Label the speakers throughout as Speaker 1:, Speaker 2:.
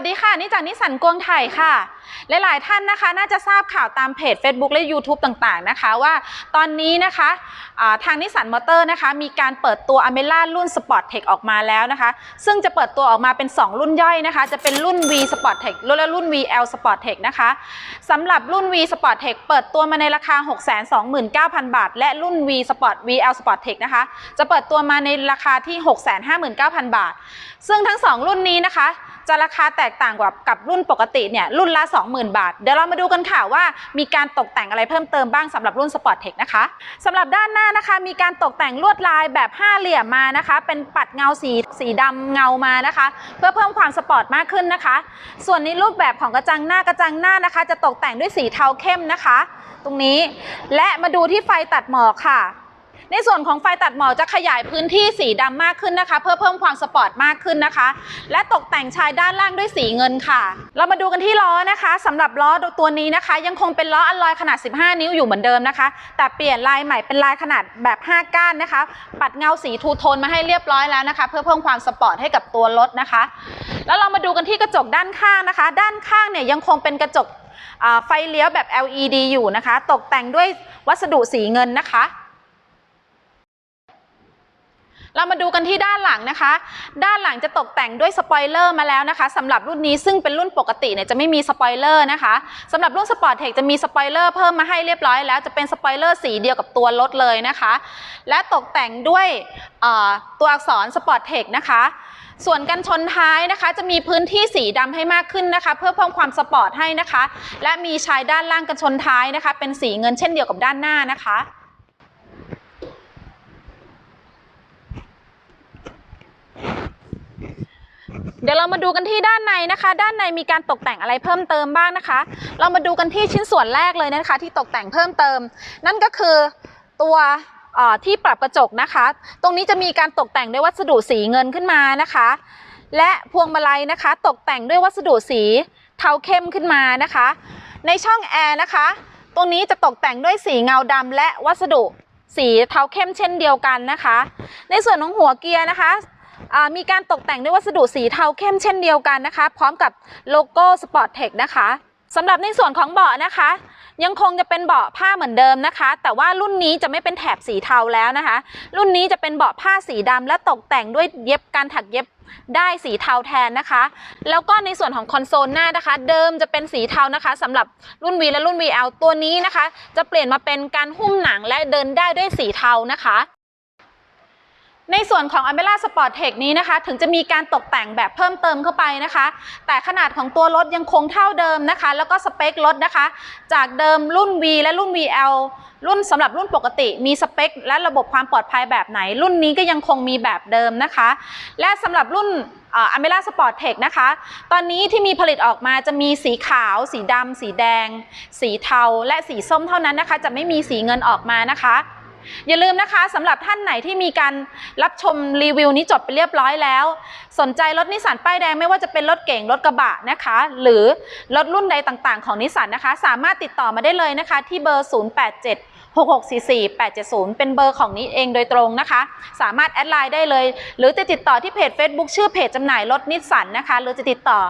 Speaker 1: วัสดีค่ะ นี่จากนิสสันกวงไทยค่ะ หลายๆท่านนะคะ น่าจะทราบข่าวตามเพจ Facebook และ YouTube ต่างๆนะคะ ว่าตอนนี้นะคะทางนิสสันมอเตอร์นะคะ มีการเปิดตัวอเมล่ารุ่น Sport Tech ออกมาแล้วนะคะ ซึ่งจะเปิดตัวออกมาเป็น 2 รุ่นย่อยนะคะ จะเป็นรุ่น V Sport Tech และรุ่น VL Sport Tech นะคะสำหรับรุ่น V Sport Tech เปิดตัวมาในราคา 629,000 บาท และรุ่น V Sport VL Sport Tech นะคะ จะเปิดตัวมาในราคาที่ 659,000 บาท ซึ่งทั้ง 2 รุ่นนี้นะคะ จะราคาแตกต่างกว่ากับรุ่นปกติเนี่ยรุ่นละ 20,000 บาท เดี๋ยวเรามาดูกันค่ะว่ามีการตกแต่งอะไรเพิ่มเติมบ้างสำหรับรุ่น Sport Tech นะคะสำหรับด้านหน้านะคะ มีการตกแต่งลวดลายแบบห้าเหลี่ยมมานะคะ เป็นปัดเงาสีสีดำเงามานะคะ เพื่อเพิ่มความสปอร์ตมากขึ้นนะคะ ส่วนในรูปแบบของกระจังหน้ากระจังหน้านะคะ จะตกแต่งด้วยสีเทาเข้มนะคะ ตรงนี้และมาดูที่ไฟตัดหมอกค่ะ ในส่วนของไฟตัดหมอกจะขยายพื้นที่สีดำมากขึ้นนะคะ เพื่อเพิ่มความสปอร์ตมากขึ้นนะคะ และตกแต่งชายด้านล่างด้วยสีเงินค่ะ เรามาดูกันที่ล้อนะคะสำหรับล้อตัวนี้นะคะ ยังคงเป็นล้ออัลลอยขนาด 15 นิ้วอยู่เหมือนเดิมนะคะ แต่เปลี่ยนลายใหม่เป็นลายขนาดแบบ 5 ก้านนะคะ ปัดเงาสีทูโทนมาให้เรียบร้อยแล้วนะคะ เพื่อเพิ่มความสปอร์ตให้กับตัวรถนะคะ แล้วเรามาดูกันที่กระจกด้านข้างนะคะ ด้านข้างเนี่ยยังคงเป็นกระจกไฟเลี้ยวแบบ LED อยู่นะคะ ตกแต่งด้วยวัสดุสีเงินนะคะ เรามาดูกันที่ด้านหลังนะคะ ด้านหลังจะตกแต่งด้วยสปอยเลอร์มาแล้วนะคะสำหรับรุ่นนี้ซึ่งเป็นรุ่นปกติเนี่ยจะไม่มีสปอยเลอร์นะคะสำหรับรุ่นสปอร์ตเทคจะมีสปอยเลอร์เพิ่มมาให้เรียบร้อยแล้วจะเป็นสปอยเลอร์สีเดียวกับตัวรถเลยนะคะ และตกแต่งด้วยตัวอักษรสปอร์ตเทคนะคะส่วนกันชนท้ายนะคะ จะมีพื้นที่สีดำให้มากขึ้นนะคะ เพื่อเพิ่มความสปอร์ตให้นะคะ และมีชายด้านล่างกันชนท้ายนะคะ เป็นสีเงินเช่นเดียวกับด้านหน้านะคะ เดี๋ยวเรามาดูกันที่ด้านในนะคะ ด้านในมีการตกแต่งอะไรเพิ่มเติมบ้างนะคะ เรามาดูกันที่ชิ้นส่วนแรกเลยนะคะ ที่ตกแต่งเพิ่มเติม นั่นก็คือตัวที่ปรับกระจกนะคะ ตรงนี้จะมีการตกแต่งด้วยวัสดุสีเงินขึ้นมานะคะ และพวงมาลัยนะคะ ตกแต่งด้วยวัสดุสีเทาเข้มขึ้นมานะคะ ในช่องแอร์นะคะ ตรงนี้จะตกแต่งด้วยสีเงาดำและวัสดุสีเทาเข้มเช่นเดียวกันนะคะ ในส่วนของหัวเกียร์นะคะ มีการตกแต่งด้วยวัสดุสีเทาเข้มเช่นเดียวกันนะคะ พร้อมกับโลโก้ Sport Tech นะคะสำหรับในส่วนของเบาะนะคะ ยังคงจะเป็นเบาะผ้าเหมือนเดิมนะคะ แต่ว่ารุ่นนี้จะไม่เป็นแถบสีเทาแล้วนะคะ รุ่นนี้จะเป็นเบาะผ้าสีดำและตกแต่งด้วยเย็บการถักเย็บได้สีเทาแทนนะคะ แล้วก็ในส่วนของคอนโซลหน้านะคะ เดิมจะเป็นสีเทานะคะสำหรับรุ่น V และรุ่น VL ตัวนี้นะคะ จะเปลี่ยนมาเป็นการหุ้มหนังและเดินได้ด้วยสีเทานะคะ ในส่วนของ a m e l a Sport Tech นี้นะคะ ถึงจะมีการตกแต่งแบบเพิ่มเติมเข้าไปนะคะ แต่ขนาดของตัวรถยังคงเท่าเดิมนะคะ แล้วก็สเปครถนะคะ จากเดิมรุ่น V และรุ่น VL รุ่นสำหรับรุ่นปกติ มีสเปค และระบบความปลอดภัยแบบไหน รุ่นนี้ก็ยังคงมีแบบเดิมนะคะ และสำหรับรุ่นอเมล่าสปอร์ตเทคนะคะ ตอนนี้ที่มีผลิตออกมาจะมีสีขาว สีดำสีแดง สีเทา และสีส้มเท่านั้นนะคะ จะไม่มีสีเงินออกมานะคะ อย่าลืมนะคะสำหรับท่านไหนที่มีการรับชมรีวิวนี้จบไปเรียบร้อยแล้ว สนใจรถนิสสันป้ายแดงไม่ว่าจะเป็นรถเก่งรถกระบะนะคะ หรือรถรุ่นใดต่างๆของนิสสันนะคะ สามารถติดต่อมาได้เลยนะคะ ที่เบอร์ 087 6644 870 เป็นเบอร์ของนี้เองโดยตรงนะคะ สามารถแอดไลน์ได้เลย หรือจะติดต่อที่เพจ Facebook ชื่อเพจจำหน่ายรถนิสสันนะคะ หรือจะติดต่อ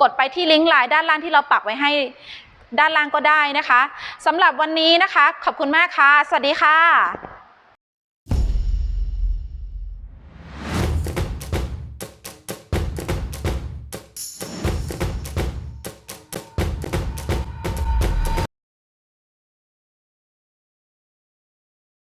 Speaker 1: กดไปที่ลิงก์ไลน์ด้านล่างที่เราปักไว้ให้ด้านล่างก็ได้นะคะสำหรับวันนี้นะคะ ขอบคุณมากค่ะ สวัสดีค่ะ